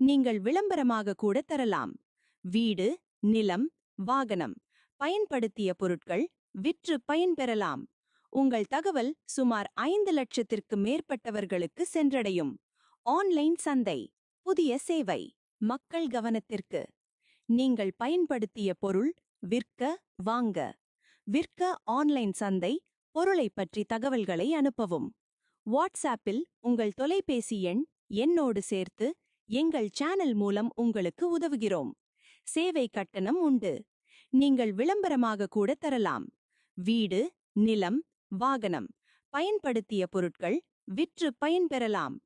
நீங்கள் விளம்பரமாக கூட தரலாம். வீடு நிலம் வாகனம் பயன்படுத்திய பொருட்கள் விற்று பயன்பெறலாம் உங்கள் தகவல் சுமார் ஐந்து லட்சத்திற்கு மேற்பட்டவர்களுக்கு சென்றடையும். ஆன்லைன் சந்தை புதிய சேவை மக்கள் கவனத்திற்கு. நீங்கள் பயன்படுத்திய பொருள் விற்க வாங்க. விற்க ஆன்லைன் சந்தை பொருளை பற்றி தகவல்களை அனுப்பவும். வாட்ஸ்ஆப்பில் உங்கள் தொலைபேசி எண் என்னோடு சேர்த்து எங்கள் சேனல் மூலம் உங்களுக்கு உதவுகிறோம். சேவை கட்டணம் உண்டு. நீங்கள் விளம்பரமாக கூட தரலாம். வீடு நிலம் வாகனம் பயன்படுத்திய பொருட்கள் விற்று பயன்பெறலாம்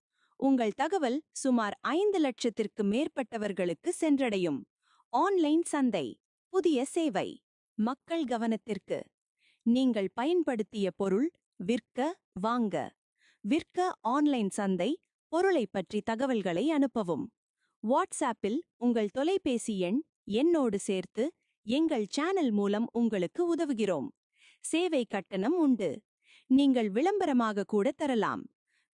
உங்கள் தகவல் சுமார் ஐந்து லட்சத்திற்கு மேற்பட்டவர்களுக்கு சென்றடையும். ஆன்லைன் சந்தை புதிய சேவை மக்கள் கவனத்திற்கு. நீங்கள் பயன்படுத்திய பொருள் விற்க வாங்க. விற்க ஆன்லைன் சந்தை பொருளை பற்றி தகவல்களை அனுப்பவும். வாட்ஸ்ஆப்பில் உங்கள் தொலைபேசி எண் என்னோடு சேர்த்து எங்கள் சேனல் மூலம் உங்களுக்கு உதவுகிறோம். சேவை கட்டணம் உண்டு. நீங்கள் விளம்பரமாக கூட தரலாம்.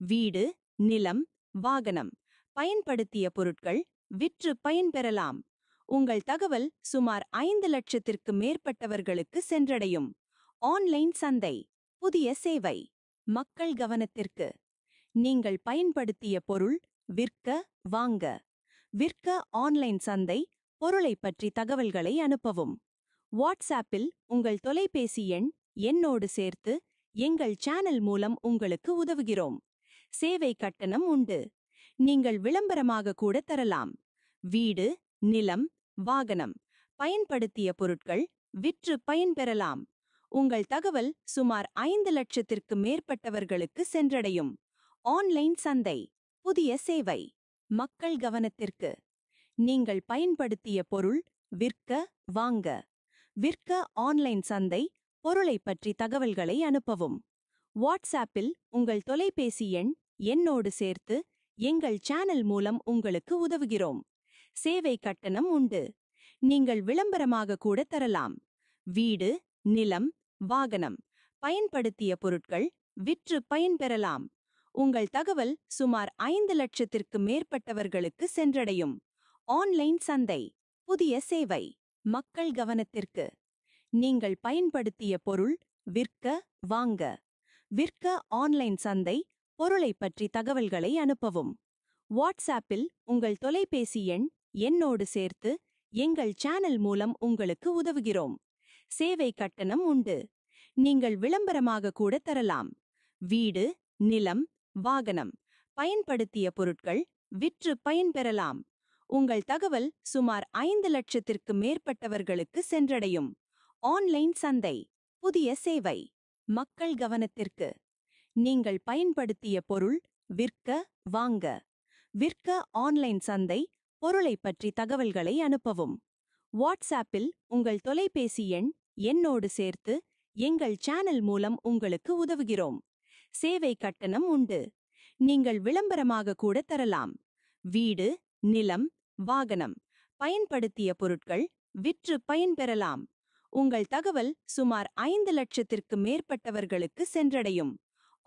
வீடு நிலம் வாகனம் பயன்படுத்திய பொருட்கள் விற்று பயன்பெறலாம் உங்கள் தகவல் சுமார் ஐந்து லட்சத்திற்கு மேற்பட்டவர்களுக்கு சென்றடையும். ஆன்லைன் சந்தை புதிய சேவை. மக்கள் கவனத்திற்கு. நீங்கள் பயன்படுத்திய பொருள் விற்க வாங்க. விற்க ஆன்லைன் சந்தை பொருளை பற்றி தகவல்களை அனுப்பவும். வாட்ஸ்ஆப்பில் உங்கள் தொலைபேசி எண் என்னோடு சேர்த்து எங்கள் சேனல் மூலம் உங்களுக்கு உதவுகிறோம். சேவை கட்டணம் உண்டு. நீங்கள் விளம்பரமாக கூட தரலாம். வீடு நிலம் வாகனம் பயன்படுத்திய பொருட்கள் விற்று பயன்பெறலாம் உங்கள் தகவல் சுமார் ஐந்து லட்சத்திற்கு மேற்பட்டவர்களுக்கு சென்றடையும். ஆன்லைன் சந்தை புதிய சேவை மக்கள் கவனத்திற்கு. நீங்கள் பயன்படுத்திய பொருள் விற்க வாங்க. விற்க ஆன்லைன் சந்தை பொருளை பற்றி தகவல்களை அனுப்பவும். வாட்ஸ்ஆப்பில் உங்கள் தொலைபேசி எண் என்னோடு சேர்த்து எங்கள் சேனல் மூலம் உங்களுக்கு உதவுகிறோம். சேவை கட்டணம் உண்டு. நீங்கள் விளம்பரமாக கூட தரலாம். வீடு நிலம் வாகனம் பயன்படுத்திய பொருட்கள் விற்று பயன்பெறலாம். உங்கள் தகவல் சுமார் ஐந்து லட்சத்திற்கு மேற்பட்டவர்களுக்கு சென்றடையும். ஆன்லைன் சந்தை புதிய சேவை மக்கள் கவனத்திற்கு. நீங்கள் பயன்படுத்திய பொருள் விற்க வாங்க. விற்க ஆன்லைன் சந்தை பொருளை பற்றி தகவல்களை அனுப்பவும். வாட்ஸ்ஆப்பில் உங்கள் தொலைபேசி எண் என்னோடு சேர்த்து எங்கள் சேனல் மூலம் உங்களுக்கு உதவுகிறோம். சேவை கட்டணம் உண்டு. நீங்கள் விளம்பரமாக கூட தரலாம். வீடு நிலம் வாகனம். பயன்படுத்திய பொருட்கள் விற்று பயன்பெறலாம் உங்கள் தகவல் சுமார் ஐந்து லட்சத்திற்கு மேற்பட்டவர்களுக்கு சென்றடையும். ஆன்லைன் சந்தை புதிய சேவை மக்கள் கவனத்திற்கு. நீங்கள் பயன்படுத்திய பொருள் விற்க வாங்க. விற்க ஆன்லைன் சந்தை பொருளை பற்றி தகவல்களை அனுப்பவும். வாட்ஸ்ஆப்பில் உங்கள் தொலைபேசி எண் என்னோடு சேர்த்து எங்கள் சேனல் மூலம் உங்களுக்கு உதவுகிறோம். சேவை கட்டணம் உண்டு. நீங்கள் விளம்பரமாக கூட தரலாம். வீடு நிலம் வாகனம் பயன்படுத்திய பொருட்கள் விற்று பயன்பெறலாம் உங்கள் தகவல் சுமார் ஐந்து லட்சத்திற்கு மேற்பட்டவர்களுக்கு சென்றடையும்.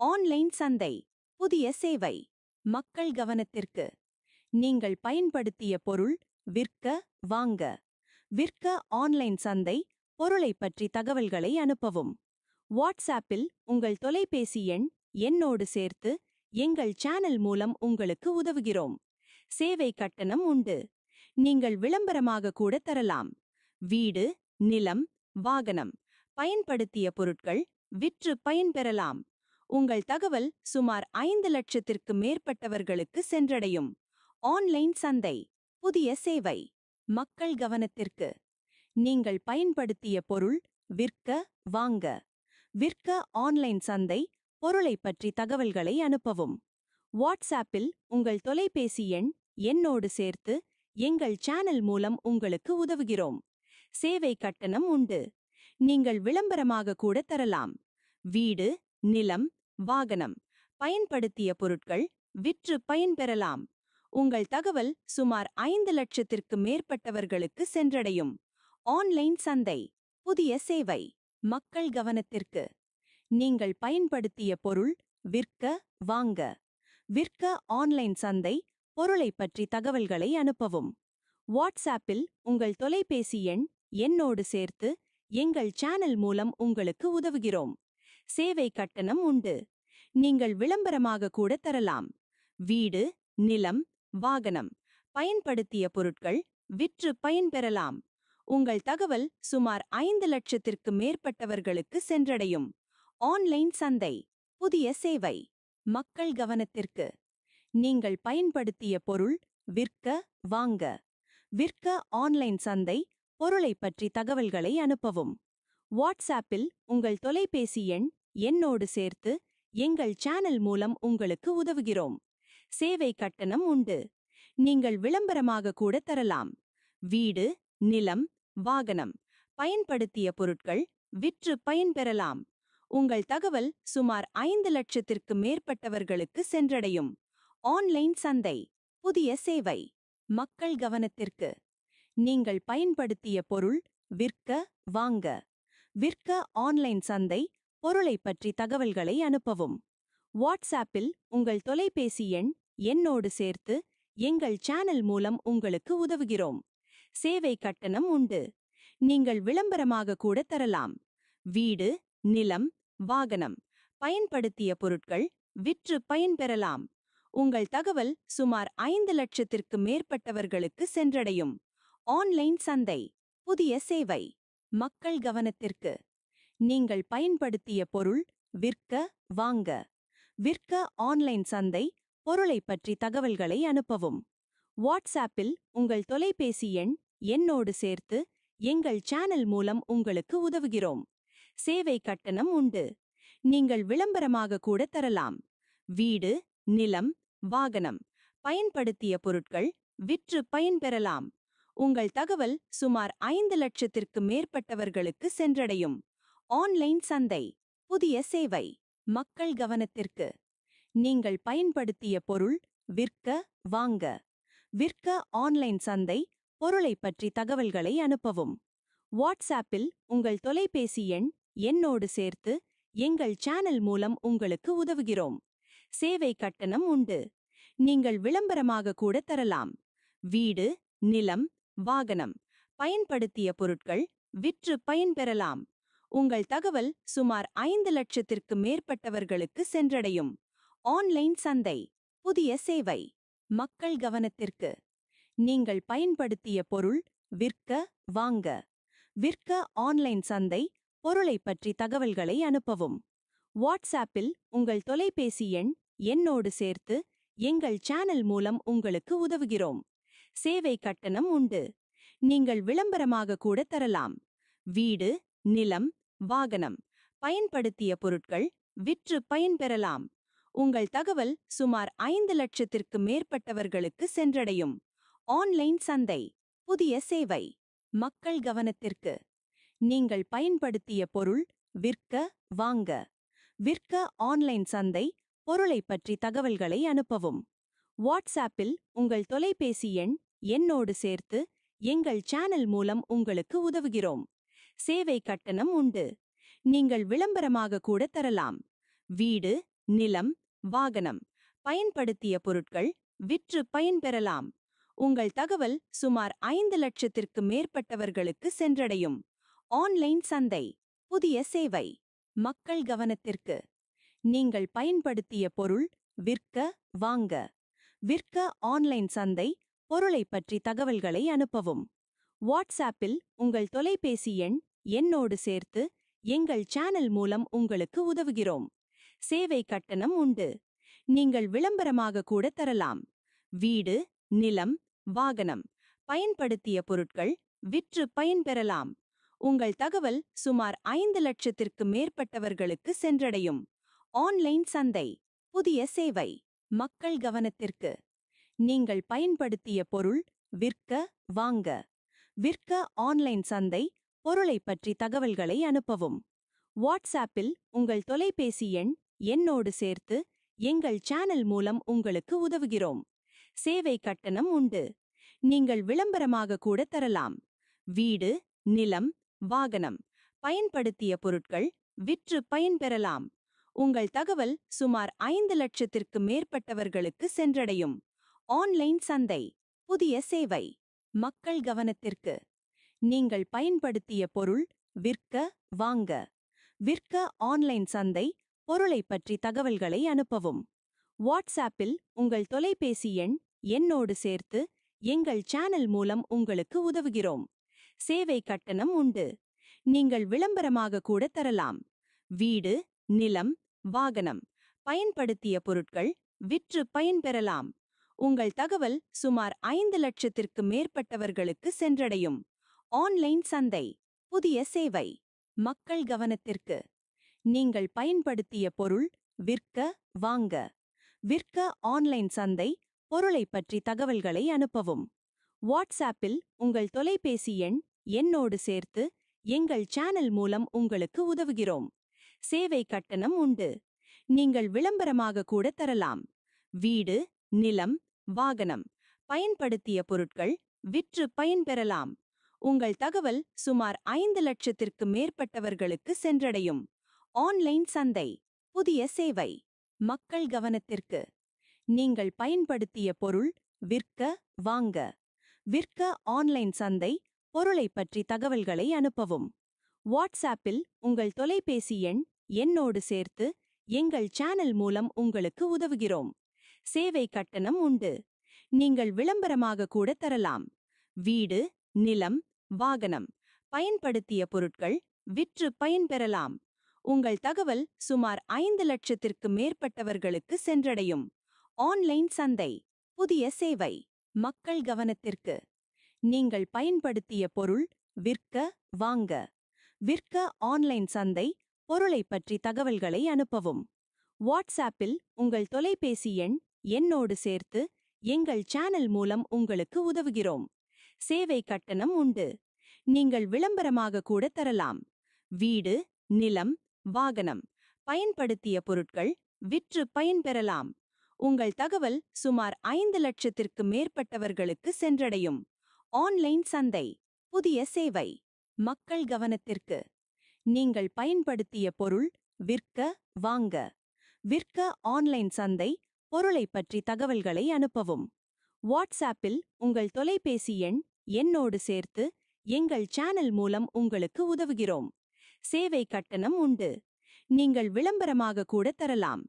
ஆன்லைன் சந்தை புதிய சேவை மக்கள் கவனத்திற்கு. நீங்கள் பயன்படுத்திய பொருள் விற்க வாங்க. விற்க ஆன்லைன் சந்தை பொருளை பற்றி தகவல்களை அனுப்பவும். வாட்ஸ்ஆப்பில் உங்கள் தொலைபேசி எண் என்னோடு சேர்த்து எங்கள் சேனல் மூலம் உங்களுக்கு உதவுகிறோம். சேவை கட்டணம் உண்டு. நீங்கள் விளம்பரமாக கூட தரலாம். வீடு நிலம் வாகனம் பயன்படுத்திய பொருட்கள் விற்று பயன்பெறலாம் உங்கள் தகவல் சுமார் ஐந்து லட்சத்திற்கு மேற்பட்டவர்களுக்கு சென்றடையும். ஆன்லைன் சந்தை புதிய சேவை மக்கள் கவனத்திற்கு. நீங்கள் பயன்படுத்திய பொருள் விற்க வாங்க. விற்க ஆன்லைன் சந்தை பொருளை பற்றி தகவல்களை அனுப்பவும். வாட்ஸ்ஆப்பில் உங்கள் தொலைபேசி எண் என்னோடு சேர்த்து எங்கள் சேனல் மூலம் உங்களுக்கு உதவுகிறோம். சேவை கட்டணம் உண்டு. நீங்கள் விளம்பரமாக கூட தரலாம். வீடு நிலம் வாகனம் பயன்படுத்திய பொருட்கள் விற்று பயன்பெறலாம் உங்கள் தகவல் சுமார் ஐந்து லட்சத்திற்கு மேற்பட்டவர்களுக்கு சென்றடையும். ஆன்லைன் சந்தை புதிய சேவை மக்கள் கவனத்திற்கு. நீங்கள் பயன்படுத்திய பொருள் விற்க வாங்க. விற்க ஆன்லைன் சந்தை பொருளைப் பற்றி தகவல்களை அனுப்பவும். வாட்ஸ்ஆப்பில் உங்கள் தொலைபேசி எண் என்னோடு சேர்த்து எங்கள் சேனல் மூலம் உங்களுக்கு உதவுகிறோம். சேவை கட்டணம் உண்டு. நீங்கள் விளம்பரமாக கூட தரலாம். வீடு நிலம் வாகனம் பயன்படுத்திய பொருட்கள் விற்று பயன்பெறலாம் உங்கள் தகவல் சுமார் ஐந்து லட்சத்திற்கு மேற்பட்டவர்களுக்கு சென்றடையும். ஆன்லைன் சந்தை புதிய சேவை மக்கள் கவனத்திற்கு. நீங்கள் பயன்படுத்திய பொருள் விற்க வாங்க. விற்க ஆன்லைன் சந்தை பொருளைப் பற்றி தகவல்களை அனுப்பவும். வாட்ஸ்ஆப்பில் உங்கள் தொலைபேசி எண் என்னோடு சேர்த்து எங்கள் சேனல் மூலம் உங்களுக்கு உதவுகிறோம். சேவை கட்டணம் உண்டு. நீங்கள் விளம்பரமாக கூட தரலாம். வீடு நிலம் வாகனம் பயன்படுத்திய பொருட்கள் விற்று பயன்பெறலாம். உங்கள் தகவல் சுமார் ஐந்து லட்சத்திற்கு மேற்பட்டவர்களுக்கு சென்றடையும். ஆன்லைன் சந்தை புதிய சேவை மக்கள் கவனத்திற்கு. நீங்கள் பயன்படுத்திய பொருள் விற்க வாங்க. விற்க ஆன்லைன் சந்தை பொருளைப் பற்றி தகவல்களை அனுப்பவும். வாட்ஸ்ஆப்பில் உங்கள் தொலைபேசி எண் என்னோடு சேர்த்து எங்கள் சேனல் மூலம் உங்களுக்கு உதவுகிறோம். சேவை கட்டணம் உண்டு. நீங்கள் விளம்பரமாக கூட தரலாம். வீடு நிலம் வாகனம் பயன்படுத்திய பொருட்கள் விற்று பயன்பெறலாம் உங்கள் தகவல் சுமார் ஐந்து லட்சத்திற்கு மேற்பட்டவர்களுக்கு சென்றடையும். ஆன்லைன் சந்தை புதிய சேவை மக்கள் கவனத்திற்கு. நீங்கள் பயன்படுத்திய பொருள் விற்க வாங்க. விற்க ஆன்லைன் சந்தை பொருளைப் பற்றி தகவல்களை அனுப்பவும். வாட்ஸ்ஆப்பில் உங்கள் தொலைபேசி எண் என்னோடு சேர்த்து எங்கள் சேனல் மூலம் உங்களுக்கு உதவுகிறோம். சேவை கட்டணம் உண்டு. நீங்கள் விளம்பரமாக கூட தரலாம். வீடு நிலம் வாகனம் பயன்படுத்திய பொருட்கள் விற்று பயன்பெறலாம் உங்கள் தகவல் சுமார் ஐந்து லட்சத்திற்கு மேற்பட்டவர்களுக்கு சென்றடையும். ஆன்லைன் சந்தை புதிய சேவை மக்கள் கவனத்திற்கு. நீங்கள் பயன்படுத்திய பொருள் விற்க வாங்க. விற்க ஆன்லைன் சந்தை பொருளைப் பற்றி தகவல்களை அனுப்பவும். வாட்ஸ்ஆப்பில் உங்கள் தொலைபேசி எண் என்னோடு சேர்த்து எங்கள் சேனல் மூலம் உங்களுக்கு உதவுகிறோம். சேவை கட்டணம் உண்டு. நீங்கள் விளம்பரமாக கூட தரலாம். வீடு நிலம் வாகனம் பயன்படுத்திய பொருட்கள் விற்று பயன்பெறலாம் உங்கள் தகவல் சுமார் ஐந்து லட்சத்திற்கு மேற்பட்டவர்களுக்கு சென்றடையும். ஆன்லைன் சந்தை புதிய சேவை மக்கள் கவனத்திற்கு. நீங்கள் பயன்படுத்திய பொருள் விற்க வாங்க. விற்க ஆன்லைன் சந்தை பொருளை பற்றி தகவல்களை அனுப்பவும். வாட்ஸ்ஆப்பில் உங்கள் தொலைபேசி எண் என்னோடு சேர்த்து எங்கள் சேனல் மூலம் உங்களுக்கு உதவுகிறோம். சேவை கட்டணம் உண்டு. நீங்கள் விளம்பரமாக கூட தரலாம். வீடு நிலம் வாகனம் பயன்படுத்திய பொருட்கள் விற்று பயன்பெறலாம் உங்கள் தகவல் சுமார் ஐந்து லட்சத்திற்கு மேற்பட்டவர்களுக்கு சென்றடையும். ஆன்லைன் சந்தை புதிய சேவை. மக்கள் கவனத்திற்கு. நீங்கள் பயன்படுத்திய பொருள் விற்க வாங்க. விற்க ஆன்லைன் சந்தை பொருளைப் பற்றி தகவல்களை அனுப்பவும். வாட்ஸ்ஆப்பில் உங்கள் தொலைபேசி எண் என்னோடு சேர்த்து எங்கள் சேனல் மூலம் உங்களுக்கு உதவுகிறோம். சேவை கட்டணம் உண்டு. நீங்கள் விளம்பரமாக கூட தரலாம். வீடு நிலம் வாகனம் பயன்படுத்திய பொருட்கள் விற்று பயன்பெறலாம் உங்கள் தகவல் சுமார் ஐந்து லட்சத்திற்கு மேற்பட்டவர்களுக்கு சென்றடையும். ஆன்லைன் சந்தை புதிய சேவை மக்கள் கவனத்திற்கு. நீங்கள் பயன்படுத்திய பொருள் விற்க வாங்க. விற்க ஆன்லைன் சந்தை பொருளைப் பற்றி தகவல்களை அனுப்பவும். வாட்ஸ்ஆப்பில் உங்கள் தொலைபேசி எண் என்னோடு சேர்த்து எங்கள் சேனல் மூலம் உங்களுக்கு உதவுகிறோம். சேவை கட்டணம் உண்டு. நீங்கள் விளம்பரமாக கூட தரலாம். வீடு நிலம் வாகனம் பயன்படுத்திய பொருட்கள் விற்று பயன்பெறலாம். உங்கள் தகவல் சுமார் ஐந்து லட்சத்திற்கு மேற்பட்டவர்களுக்கு சென்றடையும். ஆன்லைன் சந்தை புதிய சேவை மக்கள் கவனத்திற்கு. நீங்கள் பயன்படுத்திய பொருள் விற்க வாங்க. விற்க ஆன்லைன் சந்தை பொருளைப் பற்றி தகவல்களை அனுப்பவும். வாட்ஸ்ஆப்பில் உங்கள் தொலைபேசி எண் என்னோடு சேர்த்து எங்கள் சேனல் மூலம் உங்களுக்கு உதவுகிறோம். சேவை கட்டணம் உண்டு. நீங்கள் விளம்பரமாக கூட தரலாம். வீடு நிலம் வாகனம் பயன்படுத்திய பொருட்கள் விற்று பயன்பெறலாம் உங்கள் தகவல் சுமார் ஐந்து லட்சத்திற்கு மேற்பட்டவர்களுக்கு சென்றடையும். ஆன்லைன் சந்தை புதிய சேவை மக்கள் கவனத்திற்கு. நீங்கள் பயன்படுத்திய பொருள் விற்க வாங்க. விற்க ஆன்லைன் சந்தை பொருளை பற்றி தகவல்களை அனுப்பவும். வாட்ஸ்ஆப்பில் உங்கள் தொலைபேசி எண் என்னோடு சேர்த்து எங்கள் சேனல் மூலம் உங்களுக்கு உதவுகிறோம். சேவை கட்டணம் உண்டு. நீங்கள் விளம்பரமாக கூட தரலாம். வீடு நிலம் வாகனம் பயன்படுத்திய பொருட்கள் விற்று பயன்பெறலாம் உங்கள் தகவல் சுமார் ஐந்து லட்சத்திற்கு மேற்பட்டவர்களுக்கு சென்றடையும். ஆன்லைன் சந்தை புதிய சேவை மக்கள் கவனத்திற்கு. நீங்கள் பயன்படுத்திய பொருள் விற்க வாங்க. விற்க ஆன்லைன் சந்தை பொருளை பற்றி தகவல்களை அனுப்பவும். வாட்ஸ்ஆப்பில் உங்கள் தொலைபேசி எண் என்னோடு சேர்த்து எங்கள் சேனல் மூலம் உங்களுக்கு உதவுகிறோம். சேவை கட்டணம் உண்டு. நீங்கள் விளம்பரமாக கூட தரலாம். வீடு நிலம் வாகனம் பயன்படுத்திய பொருட்கள் விற்று பயன்பெறலாம் உங்கள் தகவல் சுமார் ஐந்து லட்சத்திற்கு மேற்பட்டவர்களுக்கு சென்றடையும். ஆன்லைன் சந்தை புதிய சேவை மக்கள் கவனத்திற்கு. நீங்கள் பயன்படுத்திய பொருள் விற்க வாங்க. விற்க ஆன்லைன் சந்தை பொருளை பற்றி தகவல்களை அனுப்பவும். வாட்ஸ்ஆப்பில் உங்கள் தொலைபேசி எண் என்னோடு சேர்த்து எங்கள் சேனல் மூலம் உங்களுக்கு உதவுகிறோம். சேவை கட்டணம் உண்டு. நீங்கள் விளம்பரமாக கூட தரலாம். வீடு நிலம் வாகனம் பயன்படுத்திய பொருட்கள் விற்று பயன்பெறலாம் உங்கள் தகவல் சுமார் ஐந்து லட்சத்திற்கு மேற்பட்டவர்களுக்கு சென்றடையும். ஆன்லைன் சந்தை புதிய சேவை. மக்கள் கவனத்திற்கு. நீங்கள் பயன்படுத்திய பொருள் விற்க வாங்க. விற்க ஆன்லைன் சந்தை பொருளை பற்றி தகவல்களை அனுப்பவும். வாட்ஸ்ஆப்பில் உங்கள் தொலைபேசி எண் என்னோடு சேர்த்து எங்கள் சேனல் மூலம் உங்களுக்கு உதவுகிறோம். சேவை கட்டணம் உண்டு. நீங்கள் விளம்பரமாக கூட தரலாம். வீடு நிலம் வாகனம் பயன்படுத்திய பொருட்கள் விற்று பயன்பெறலாம் உங்கள் தகவல் சுமார் ஐந்து லட்சத்திற்கு மேற்பட்டவர்களுக்கு சென்றடையும். ஆன்லைன் சந்தை புதிய சேவை மக்கள் கவனத்திற்கு. நீங்கள் பயன்படுத்திய பொருள் விற்க வாங்க. விற்க ஆன்லைன் சந்தை பொருளை பற்றி தகவல்களை அனுப்பவும். வாட்ஸ்ஆப்பில் உங்கள் தொலைபேசி எண் என்னோடு சேர்த்து எங்கள் சேனல் மூலம் உங்களுக்கு உதவுகிறோம். சேவை கட்டணம் உண்டு. நீங்கள் விளம்பரமாக கூட தரலாம்.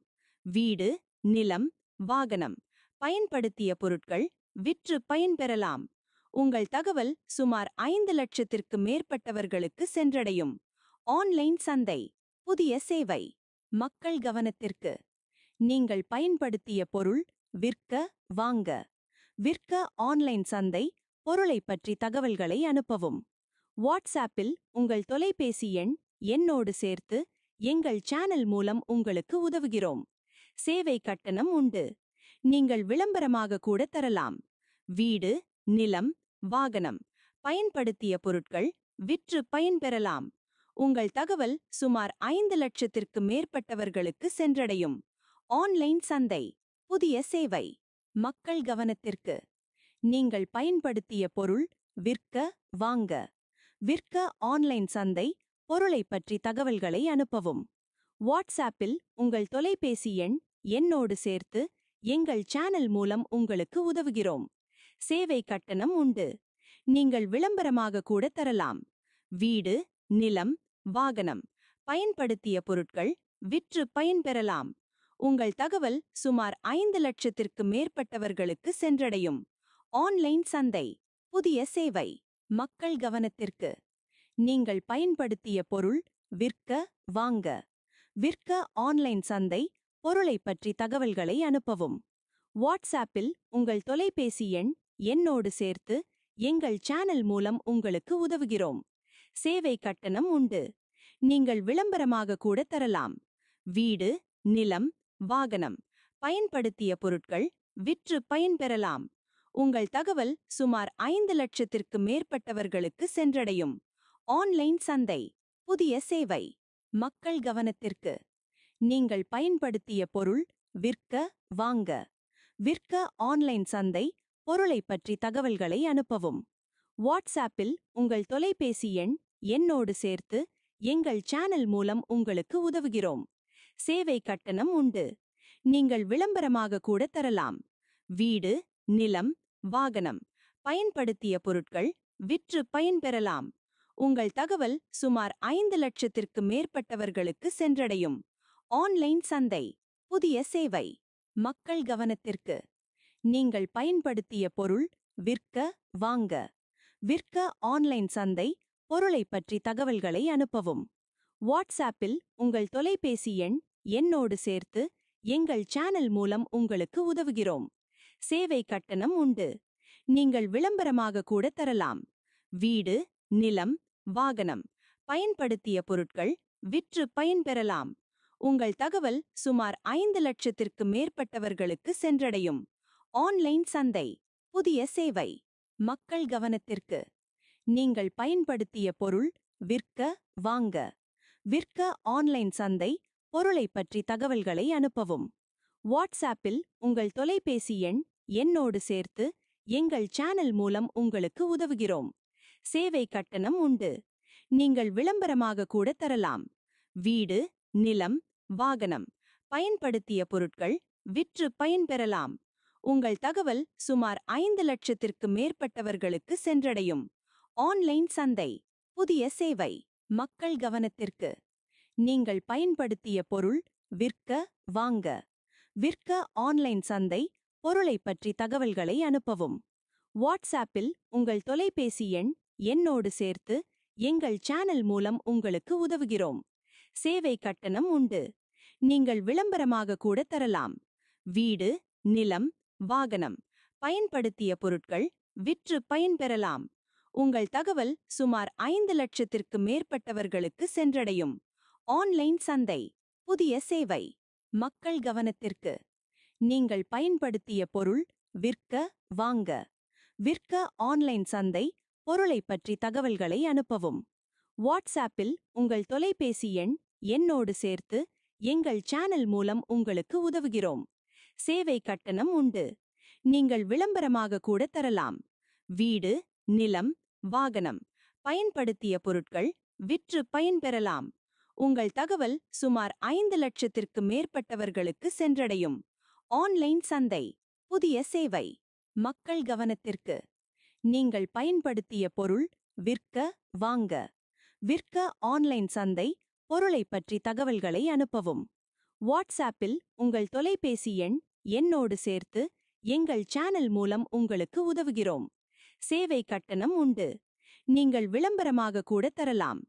வீடு நிலம் வாகனம் பயன்படுத்திய பொருட்கள் விற்று பயன்பெறலாம். உங்கள் தகவல் சுமார் ஐந்து லட்சத்திற்கு மேற்பட்டவர்களுக்கு சென்றடையும். ஆன்லைன் சந்தை புதிய சேவை மக்கள் கவனத்திற்கு. நீங்கள் பயன்படுத்திய பொருள் விற்க வாங்க. விற்க ஆன்லைன் சந்தை பொருளை பற்றி தகவல்களை அனுப்பவும். வாட்ஸ்ஆப்பில் உங்கள் தொலைபேசி எண் என்னோடு சேர்த்து எங்கள் சேனல் மூலம் உங்களுக்கு உதவுகிறோம். சேவை கட்டணம் உண்டு. நீங்கள் விளம்பரமாக கூட தரலாம். வீடு நிலம் வாகனம் பயன்படுத்திய பொருட்கள் விற்று பயன்பெறலாம் உங்கள் தகவல் சுமார் ஐந்து லட்சத்திற்கு மேற்பட்டவர்களுக்கு சென்றடையும். ஆன்லைன் சந்தை புதிய சேவை மக்கள் கவனத்திற்கு. நீங்கள் பயன்படுத்திய பொருள் விற்க வாங்க. விற்க ஆன்லைன் சந்தை பொருளை பற்றி தகவல்களை அனுப்பவும். வாட்ஸ்ஆப்பில் உங்கள் தொலைபேசி எண் என்னோடு சேர்த்து எங்கள் சேனல் மூலம் உங்களுக்கு உதவுகிறோம். சேவை கட்டணம் உண்டு. நீங்கள் விளம்பரமாக கூட தரலாம். வீடு நிலம் வாகனம் பயன்படுத்திய பொருட்கள் விற்று பயன்பெறலாம் உங்கள் தகவல் சுமார் ஐந்து லட்சத்திற்கு மேற்பட்டவர்களுக்கு சென்றடையும். ஆன்லைன் சந்தை புதிய சேவை மக்கள் கவனத்திற்கு. நீங்கள் பயன்படுத்திய பொருள் விற்க வாங்க. விற்க ஆன்லைன் சந்தை பொருளை பற்றி தகவல்களை அனுப்பவும். வாட்ஸ்ஆப்பில் உங்கள் தொலைபேசி எண் என்னோடு சேர்த்து எங்கள் சேனல் மூலம் உங்களுக்கு உதவுகிறோம். சேவை கட்டணம் உண்டு. நீங்கள் விளம்பரமாக கூட தரலாம். வீடு நிலம் வாகனம் பயன்படுத்திய பொருட்கள் விற்று பயன்பெறலாம் உங்கள் தகவல் சுமார் ஐந்து லட்சத்திற்கு மேற்பட்டவர்களுக்கு சென்றடையும். ஆன்லைன் சந்தை புதிய சேவை மக்கள் கவனத்திற்கு. நீங்கள் பயன்படுத்திய பொருள் விற்க வாங்க. விற்க ஆன்லைன் சந்தை பொருளை பற்றி தகவல்களை அனுப்பவும். வாட்ஸ்ஆப்பில் உங்கள் தொலைபேசி எண் என்னோடு சேர்த்து எங்கள் சேனல் மூலம் உங்களுக்கு உதவுகிறோம். சேவை கட்டணம் உண்டு. நீங்கள் விளம்பரமாக கூட தரலாம். வீடு நிலம் வாகனம் பயன்படுத்திய பொருட்கள் விற்று பயன்பெறலாம் உங்கள் தகவல் சுமார் ஐந்து லட்சத்திற்கு மேற்பட்டவர்களுக்கு சென்றடையும். ஆன்லைன் சந்தை புதிய சேவை. மக்கள் கவனத்திற்கு. நீங்கள் பயன்படுத்திய பொருள் விற்க வாங்க. விற்க ஆன்லைன் சந்தை பொருளை பற்றி தகவல்களை அனுப்பவும். வாட்ஸ்ஆப்பில் உங்கள் தொலைபேசி எண் என்னோடு சேர்த்து எங்கள் சேனல் மூலம் உங்களுக்கு உதவுகிறோம். சேவை கட்டணம் உண்டு. நீங்கள் விளம்பரமாக கூட தரலாம். வீடு நிலம் வாகனம் பயன்படுத்திய பொருட்கள் விற்று பயன்பெறலாம் உங்கள் தகவல் சுமார் ஐந்து லட்சத்திற்கு மேற்பட்டவர்களுக்கு சென்றடையும். ஆன்லைன் சந்தை புதிய சேவை மக்கள் கவனத்திற்கு. நீங்கள் பயன்படுத்திய பொருள் விற்க வாங்க. விற்க ஆன்லைன் சந்தை பொருளை பற்றி தகவல்களை அனுப்பவும். வாட்ஸ்ஆப்பில் உங்கள் தொலைபேசி எண் என்னோடு சேர்த்து எங்கள் சேனல் மூலம் உங்களுக்கு உதவுகிறோம். சேவை கட்டணம் உண்டு. நீங்கள் விளம்பரமாக கூட தரலாம். வீடு நிலம் வாகனம் பயன்படுத்திய பொருட்கள் விற்று பயன்பெறலாம். உங்கள் தகவல் சுமார் ஐந்து லட்சத்திற்கு மேற்பட்டவர்களுக்கு சென்றடையும். ஆன்லைன் சந்தை புதிய சேவை மக்கள் கவனத்திற்கு. நீங்கள் பயன்படுத்திய பொருள் விற்க வாங்க. விற்க ஆன்லைன் சந்தை பொருளை பற்றி தகவல்களை அனுப்பவும். வாட்ஸ்ஆப்பில் உங்கள் தொலைபேசி எண் என்னோடு சேர்த்து எங்கள் சேனல் மூலம் உங்களுக்கு உதவுகிறோம். சேவை கட்டணம் உண்டு. நீங்கள் விளம்பரமாக கூட தரலாம். வீடு நிலம் வாகனம். பயன்படுத்திய பொருட்கள் விற்று பயன்பெறலாம் உங்கள் தகவல் சுமார் ஐந்து லட்சத்திற்கு மேற்பட்டவர்களுக்கு சென்றடையும். ஆன்லைன் சந்தை புதிய சேவை மக்கள் கவனத்திற்கு. நீங்கள் பயன்படுத்திய பொருள் விற்க வாங்க. விற்க ஆன்லைன் சந்தை பொருளை பற்றி தகவல்களை அனுப்பவும். வாட்ஸ்ஆப்பில் உங்கள் தொலைபேசி எண் எண்ணோடு சேர்த்து எங்கள் சேனல் மூலம் உங்களுக்கு உதவுகிறோம். சேவை கட்டணம் உண்டு. நீங்கள் விளம்பரமாக கூட தரலாம். வீடு நிலம் வாகனம் பயன்படுத்திய பொருட்கள் விற்று பயன்பெறலாம் உங்கள் தகவல் சுமார் ஐந்து லட்சத்திற்கு மேற்பட்டவர்களுக்கு சென்றடையும். ஆன்லைன் சந்தை புதிய சேவை மக்கள் கவனத்திற்கு. நீங்கள் பயன்படுத்திய பொருள் விற்க வாங்க. விற்க ஆன்லைன் சந்தை பொருளை பற்றி தகவல்களை அனுப்பவும். வாட்ஸ்ஆப்பில் உங்கள் தொலைபேசி எண் என்னோடு சேர்த்து எங்கள் சேனல் மூலம் உங்களுக்கு உதவுகிறோம். சேவை கட்டணம் உண்டு. நீங்கள் விளம்பரமாக கூட தரலாம்.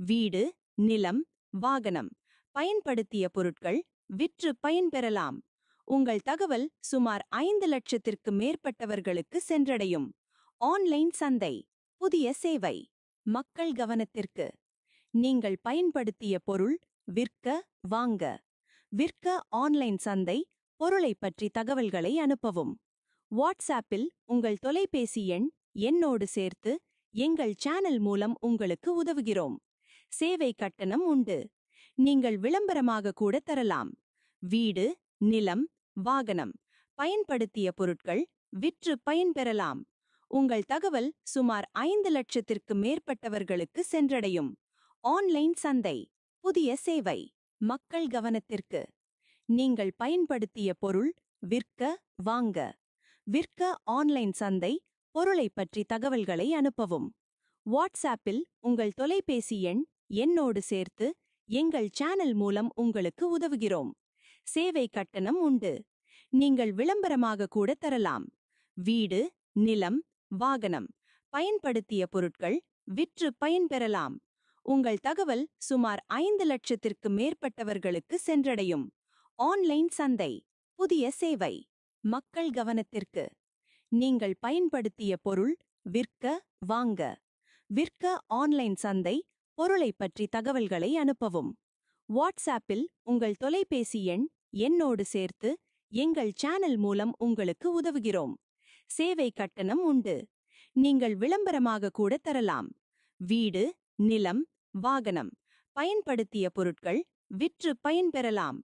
வீடு நிலம் வாகனம் பயன்படுத்திய பொருட்கள் விற்று பயன்பெறலாம் உங்கள் தகவல் சுமார் ஐந்து லட்சத்திற்கு மேற்பட்டவர்களுக்கு சென்றடையும். ஆன்லைன் சந்தை புதிய சேவை மக்கள் கவனத்திற்கு. நீங்கள் பயன்படுத்திய பொருள் விற்க வாங்க. விற்க ஆன்லைன் சந்தை பொருளை பற்றி தகவல்களை அனுப்பவும். வாட்ஸ்ஆப்பில் உங்கள் தொலைபேசி எண் என்னோடு சேர்த்து எங்கள் சேனல் மூலம் உங்களுக்கு உதவுகிறோம். சேவை கட்டணம் உண்டு. நீங்கள் விளம்பரமாக கூட தரலாம். வீடு நிலம் வாகனம் பயன்படுத்திய பொருட்கள் விற்று பயன்பெறலாம் உங்கள் தகவல் சுமார் ஐந்து லட்சத்திற்கு மேற்பட்டவர்களுக்கு சென்றடையும். ஆன்லைன் சந்தை புதிய சேவை மக்கள் கவனத்திற்கு. நீங்கள் பயன்படுத்திய பொருள் விற்க வாங்க. விற்க ஆன்லைன் சந்தை பொருளை பற்றி தகவல்களை அனுப்பவும். வாட்ஸ்ஆப்பில் உங்கள் தொலைபேசி எண் என்னோடு சேர்த்து எங்கள் சேனல் மூலம் உங்களுக்கு உதவுகிறோம். சேவை கட்டணம் உண்டு. நீங்கள் விளம்பரமாக கூட தரலாம். வீடு நிலம் வாகனம் பயன்படுத்திய பொருட்கள் விற்று பயன்பெறலாம் உங்கள் தகவல் சுமார் ஐந்து லட்சத்திற்கு மேற்பட்டவர்களுக்கு சென்றடையும். ஆன்லைன் சந்தை புதிய சேவை மக்கள் கவனத்திற்கு. நீங்கள் பயன்படுத்திய பொருள் விற்க வாங்க. விற்க ஆன்லைன் சந்தை பொருளை பற்றி தகவல்களை அனுப்பவும். வாட்ஸ்ஆப்பில் உங்கள் தொலைபேசி எண் என்னோடு சேர்த்து எங்கள் சேனல் மூலம் உங்களுக்கு உதவுகிறோம். சேவை கட்டணம் உண்டு. நீங்கள் விளம்பரமாக கூட தரலாம். வீடு நிலம் வாகனம் பயன்படுத்திய பொருட்கள் விற்று பயன்பெறலாம்.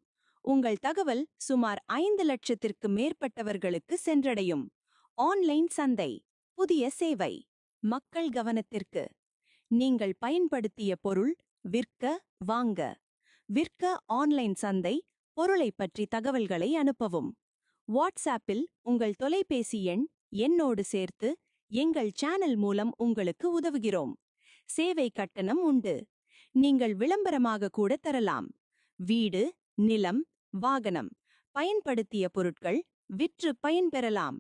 உங்கள் தகவல் சுமார் ஐந்து லட்சத்திற்கு மேற்பட்டவர்களுக்கு சென்றடையும். ஆன்லைன் சந்தை புதிய சேவை மக்கள் கவனத்திற்கு. நீங்கள் பயன்படுத்திய பொருள் விற்க வாங்க. விற்க ஆன்லைன் சந்தை பொருளை பற்றி தகவல்களை அனுப்பவும். வாட்ஸ்ஆப்பில் உங்கள் தொலைபேசி எண் என்னோடு சேர்த்து எங்கள் சேனல் மூலம் உங்களுக்கு உதவுகிறோம். சேவை கட்டணம் உண்டு. நீங்கள் விளம்பரமாக கூட தரலாம். வீடு நிலம் வாகனம். பயன்படுத்திய பொருட்கள் விற்று பயன்பெறலாம்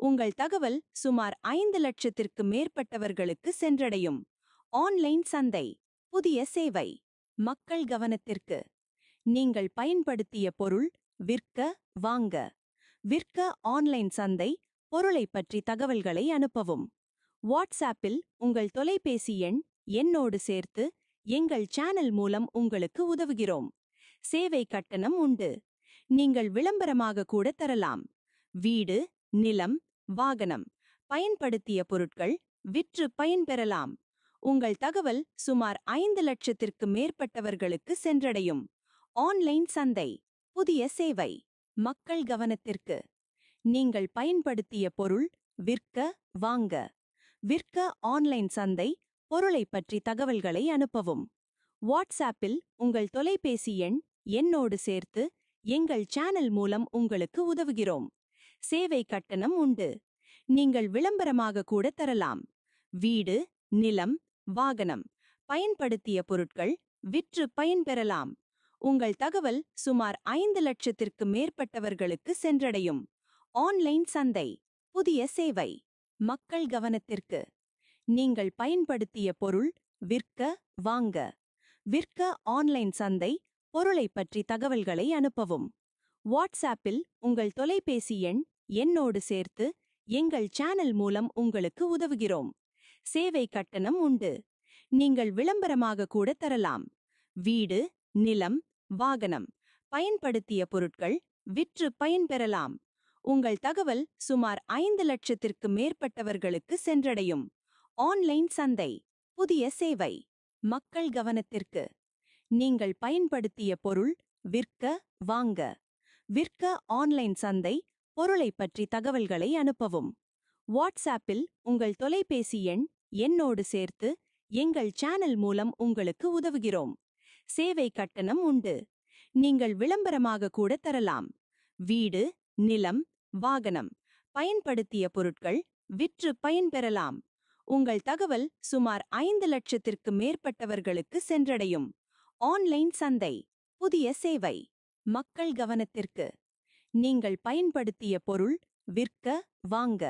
உங்கள் தகவல் சுமார் ஐந்து லட்சத்திற்கு மேற்பட்டவர்களுக்கு சென்றடையும். ஆன்லைன் சந்தை புதிய சேவை மக்கள் கவனத்திற்கு. நீங்கள் பயன்படுத்திய பொருள் விற்க வாங்க. விற்க ஆன்லைன் சந்தை பொருளை பற்றி தகவல்களை அனுப்பவும். வாட்ஸ்ஆப்பில் உங்கள் தொலைபேசி எண் எண்ணோடு சேர்த்து எங்கள் சேனல் மூலம் உங்களுக்கு உதவுகிறோம். சேவை கட்டணம் உண்டு. நீங்கள் விளம்பரமாக கூட தரலாம். வீடு நிலம் வாகனம் பயன்படுத்திய பொருட்கள் விற்று பயன்பெறலாம் உங்கள் தகவல் சுமார் ஐந்து லட்சத்திற்கு மேற்பட்டவர்களுக்கு சென்றடையும். ஆன்லைன் சந்தை புதிய சேவை மக்கள் கவனத்திற்கு. நீங்கள் பயன்படுத்திய பொருள் விற்க வாங்க. விற்க ஆன்லைன் சந்தை பொருளை பற்றி தகவல்களை அனுப்பவும். வாட்ஸ்ஆப்பில் உங்கள் தொலைபேசி எண் என்னோடு சேர்த்து எங்கள் சேனல் மூலம் உங்களுக்கு உதவுகிறோம். சேவை கட்டணம் உண்டு. நீங்கள் விளம்பரமாக கூட தரலாம். வீடு நிலம் வாகனம் பயன்படுத்திய பொருட்கள் விற்று பயன்பெறலாம் உங்கள் தகவல் சுமார் ஐந்து லட்சத்திற்கு மேற்பட்டவர்களுக்கு சென்றடையும். ஆன்லைன் சந்தை புதிய சேவை மக்கள் கவனத்திற்கு. நீங்கள் பயன்படுத்திய பொருள் விற்க வாங்க. விற்க ஆன்லைன் சந்தை பொருளை பற்றி தகவல்களை அனுப்பவும். வாட்ஸ்ஆப்பில் உங்கள் தொலைபேசி எண் என்னோடு சேர்த்து எங்கள் சேனல் மூலம் உங்களுக்கு உதவுகிறோம். சேவை கட்டணம் உண்டு. நீங்கள் விளம்பரமாக கூட தரலாம். வீடு நிலம் வாகனம் பயன்படுத்திய பொருட்கள் விற்று பயன்பெறலாம் உங்கள் தகவல் சுமார் ஐந்து லட்சத்திற்கு மேற்பட்டவர்களுக்கு சென்றடையும். ஆன்லைன் சந்தை புதிய சேவை. மக்கள் கவனத்திற்கு. நீங்கள் பயன்படுத்திய பொருள் விற்க வாங்க. விற்க ஆன்லைன் சந்தை பொருளை பற்றி தகவல்களை அனுப்பவும். வாட்ஸ்ஆப்பில் உங்கள் தொலைபேசி எண் என்னோடு சேர்த்து எங்கள் சேனல் மூலம் உங்களுக்கு உதவுகிறோம். சேவை கட்டணம் உண்டு. நீங்கள் விளம்பரமாக கூட தரலாம். வீடு நிலம் வாகனம் பயன்படுத்திய பொருட்கள் விற்று பயன்பெறலாம் உங்கள் தகவல் சுமார் ஐந்து லட்சத்திற்கு மேற்பட்டவர்களுக்கு சென்றடையும். ஆன்லைன் சந்தை புதிய சேவை மக்கள் கவனத்திற்கு. நீங்கள் பயன்படுத்திய பொருள் விற்க வாங்க.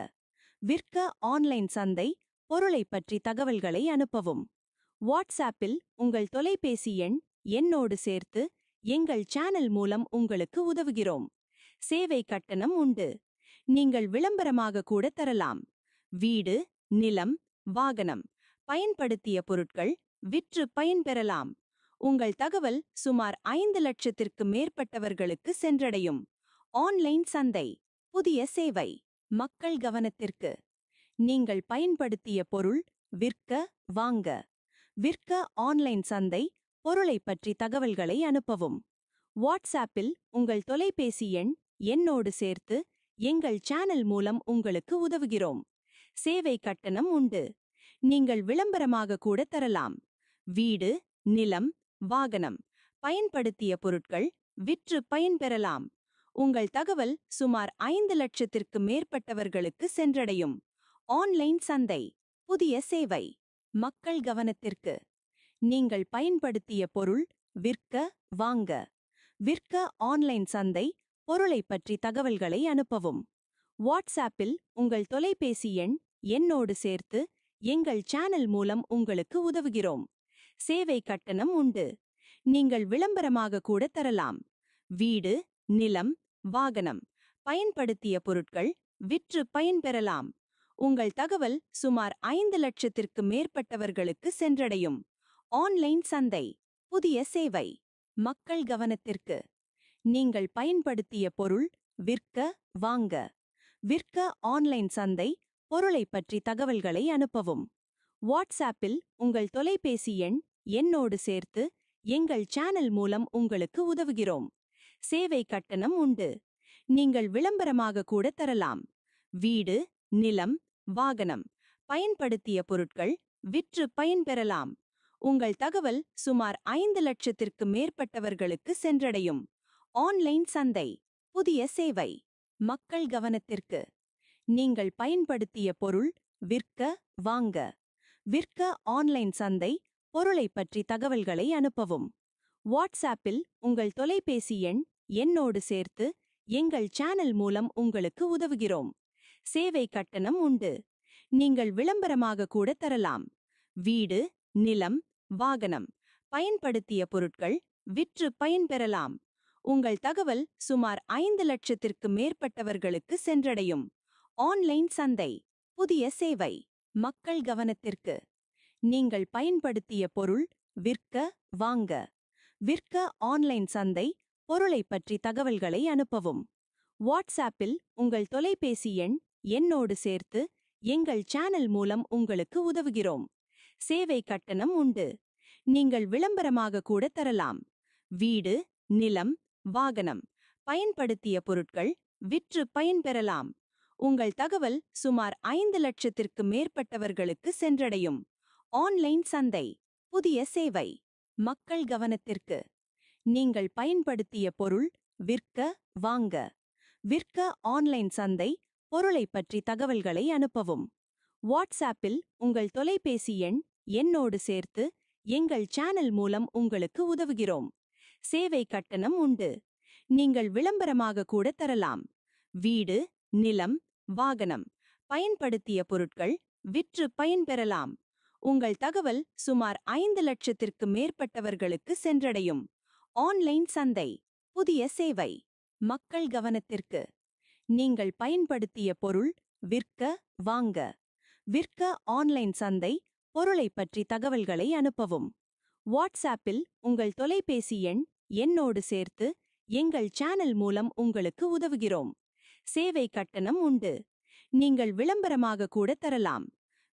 விற்க ஆன்லைன் சந்தை பொருளை பற்றி தகவல்களை அனுப்பவும். வாட்ஸ்ஆப்பில் உங்கள் தொலைபேசி எண் என்னோடு சேர்த்து எங்கள் சேனல் மூலம் உங்களுக்கு உதவுகிறோம். சேவை கட்டணம் உண்டு. நீங்கள் விளம்பரமாக கூட தரலாம். வீடு நிலம் வாகனம் பயன்படுத்திய பொருட்கள் விற்று பயன்பெறலாம். உங்கள் தகவல் சுமார் ஐந்து லட்சத்திற்கு மேற்பட்டவர்களுக்கு சென்றடையும். ஆன்லைன் சந்தை புதிய சேவை மக்கள் கவனத்திற்கு. நீங்கள் பயன்படுத்திய பொருள் விற்க வாங்க. விற்க ஆன்லைன் சந்தை பொருளை பற்றி தகவல்களை அனுப்பவும். வாட்ஸ்ஆப்பில் உங்கள் தொலைபேசி எண் என்னோடு சேர்த்து எங்கள் சேனல் மூலம் உங்களுக்கு உதவுகிறோம். சேவை கட்டணம் உண்டு. நீங்கள் விளம்பரமாக கூட தரலாம். வீடு நிலம் வாகனம். பயன்படுத்திய பொருட்கள் விற்று பயன்பெறலாம் உங்கள் தகவல் சுமார் ஐந்து லட்சத்திற்கு மேற்பட்டவர்களுக்கு சென்றடையும். ஆன்லைன் சந்தை புதிய சேவை மக்கள் கவனத்திற்கு. நீங்கள் பயன்படுத்திய பொருள் விற்க வாங்க. விற்க ஆன்லைன் சந்தை பொருளை பற்றி தகவல்களை அனுப்பவும். வாட்ஸ்ஆப்பில் உங்கள் தொலைபேசி எண் என்னோடு சேர்த்து எங்கள் சேனல் மூலம் உங்களுக்கு உதவுகிறோம். சேவை கட்டணம் உண்டு. நீங்கள் விளம்பரமாக கூட தரலாம். வீடு நிலம் வாகனம் பயன்படுத்திய பொருட்கள் விற்று பயன்பெறலாம் உங்கள் தகவல் சுமார் ஐந்து லட்சத்திற்கு மேற்பட்டவர்களுக்கு சென்றடையும். ஆன்லைன் சந்தை புதிய சேவை மக்கள் கவனத்திற்கு. நீங்கள் பயன்படுத்திய பொருள் விற்க வாங்க. விற்க ஆன்லைன் சந்தை பொருளை பற்றி தகவல்களை அனுப்பவும். வாட்ஸ்ஆப்பில் உங்கள் தொலைபேசி எண் என்னோடு சேர்த்து எங்கள் சேனல் மூலம் உங்களுக்கு உதவுகிறோம். சேவை கட்டணம் உண்டு. நீங்கள் விளம்பரமாக கூட தரலாம். வீடு நிலம் வாகனம் பயன்படுத்திய பொருட்கள் விற்று பயன்பெறலாம் உங்கள் தகவல் சுமார் ஐந்து லட்சத்திற்கு மேற்பட்டவர்களுக்கு சென்றடையும். ஆன்லைன் சந்தை புதிய சேவை மக்கள் கவனத்திற்கு. நீங்கள் பயன்படுத்திய பொருள் விற்க வாங்க. விற்க ஆன்லைன் சந்தை பொருளைப் பற்றி தகவல்களை அனுப்பவும். வாட்ஸ்ஆப்பில் உங்கள் தொலைபேசி எண் என்னோடு சேர்த்து எங்கள் சேனல் மூலம் உங்களுக்கு உதவுகிறோம். சேவை கட்டணம் உண்டு. நீங்கள் விளம்பரமாக கூட தரலாம். வீடு நிலம் வாகனம் பயன்படுத்திய பொருட்கள் விற்று பயன்பெறலாம் உங்கள் தகவல் சுமார் ஐந்து லட்சத்திற்கு மேற்பட்டவர்களுக்கு சென்றடையும். ஆன்லைன் சந்தை புதிய சேவை. மக்கள் கவனத்திற்கு நீங்கள் பயன்படுத்திய பொருள் விற்க வாங்க. விற்க ஆன்லைன் சந்தை பொருளைப் பற்றி தகவல்களை அனுப்பவும். வாட்ஸ்ஆப்பில் உங்கள் தொலைபேசி எண் என்னோடு சேர்த்து எங்கள் சேனல் மூலம் உங்களுக்கு உதவுகிறோம். சேவை கட்டணம் உண்டு. நீங்கள் விளம்பரமாக கூட தரலாம். வீடு நிலம் வாகனம் பயன்படுத்திய பொருட்கள் விற்று பயன்பெறலாம். உங்கள் தகவல் சுமார் ஐந்து லட்சத்திற்கு மேற்பட்டவர்களுக்கு சென்றடையும். ஆன்லைன் சந்தை புதிய சேவை மக்கள் கவனத்திற்கு. நீங்கள் பயன்படுத்திய பொருள் விற்க வாங்க. விற்க ஆன்லைன் சந்தை பொருளைப் பற்றி தகவல்களை அனுப்பவும். வாட்ஸ்ஆப்பில் உங்கள் தொலைபேசி எண் என்னோடு சேர்த்து எங்கள் சேனல் மூலம் உங்களுக்கு உதவுகிறோம். சேவை கட்டணம் உண்டு. நீங்கள் விளம்பரமாக கூட தரலாம். வீடு நிலம் வாகனம். பயன்படுத்திய பொருட்கள் விற்று பயன்பெறலாம் உங்கள் தகவல் சுமார் ஐந்து லட்சத்திற்கு மேற்பட்டவர்களுக்கு சென்றடையும். ஆன்லைன் சந்தை புதிய சேவை மக்கள் கவனத்திற்கு. நீங்கள் பயன்படுத்திய பொருள் விற்க வாங்க. விற்க ஆன்லைன் சந்தை பொருளைப் பற்றி தகவல்களை அனுப்பவும். வாட்ஸ்ஆப்பில் உங்கள் தொலைபேசி எண் என்னோடு சேர்த்து எங்கள் சேனல் மூலம் உங்களுக்கு உதவுகிறோம். சேவை கட்டணம் உண்டு. நீங்கள் விளம்பரமாக கூட தரலாம்.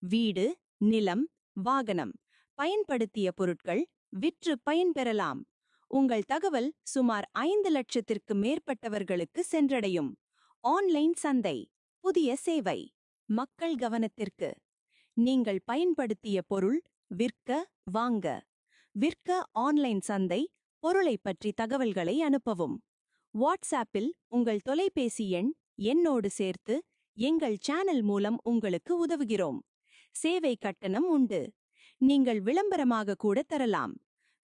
வீடு நிலம் வாகனம் பயன்படுத்திய பொருட்கள் விற்று பயன்பெறலாம் உங்கள் தகவல் சுமார் ஐந்து லட்சத்திற்கு மேற்பட்டவர்களுக்கு சென்றடையும். ஆன்லைன் சந்தை புதிய சேவை மக்கள் கவனத்திற்கு. நீங்கள் பயன்படுத்திய பொருள் விற்க வாங்க. விற்க ஆன்லைன் சந்தை பொருளைப் பற்றி தகவல்களை அனுப்பவும். வாட்ஸ்ஆப்பில் உங்கள் தொலைபேசி எண் என்னோடு சேர்த்து எங்கள் சேனல் மூலம் உங்களுக்கு உதவுகிறோம். சேவை கட்டணம் உண்டு. நீங்கள் விளம்பரமாக கூட தரலாம்.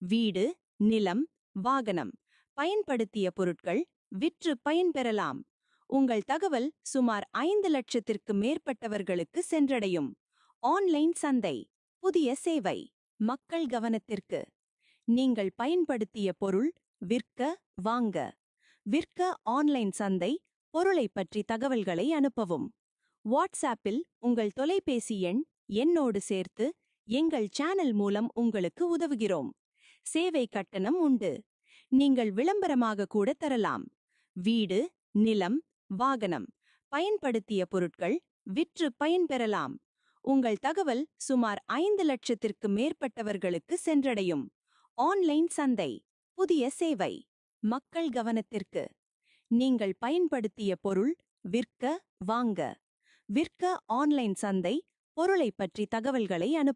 வீடு நிலம் வாகனம் பயன்படுத்திய பொருட்கள் விற்று பயன்பெறலாம் உங்கள் தகவல் சுமார் ஐந்து லட்சத்திற்கு மேற்பட்டவர்களுக்கு சென்றடையும். ஆன்லைன் சந்தை புதிய சேவை மக்கள் கவனத்திற்கு. நீங்கள் பயன்படுத்திய பொருள் விற்க வாங்க. விற்க ஆன்லைன் சந்தை பொருளைப் பற்றி தகவல்களை அனுப்பவும். வாட்ஸ்ஆப்பில் உங்கள் தொலைபேசி எண் என்னோடு சேர்த்து எங்கள் சேனல் மூலம் உங்களுக்கு உதவுகிறோம். சேவை கட்டணம் உண்டு. நீங்கள் விளம்பரமாக கூட தரலாம். வீடு நிலம் வாகனம் பயன்படுத்திய பொருட்கள் விற்று பயன்பெறலாம் உங்கள் தகவல் சுமார் ஐந்து லட்சத்திற்கு மேற்பட்டவர்களுக்கு சென்றடையும். ஆன்லைன் சந்தை புதிய சேவை. மக்கள் கவனத்திற்கு. நீங்கள் பயன்படுத்திய பொருள் விற்க வாங்க. விற்க ஆன்லைன் சந்தை பொருளைப் பற்றி தகவல்களை அனுப்ப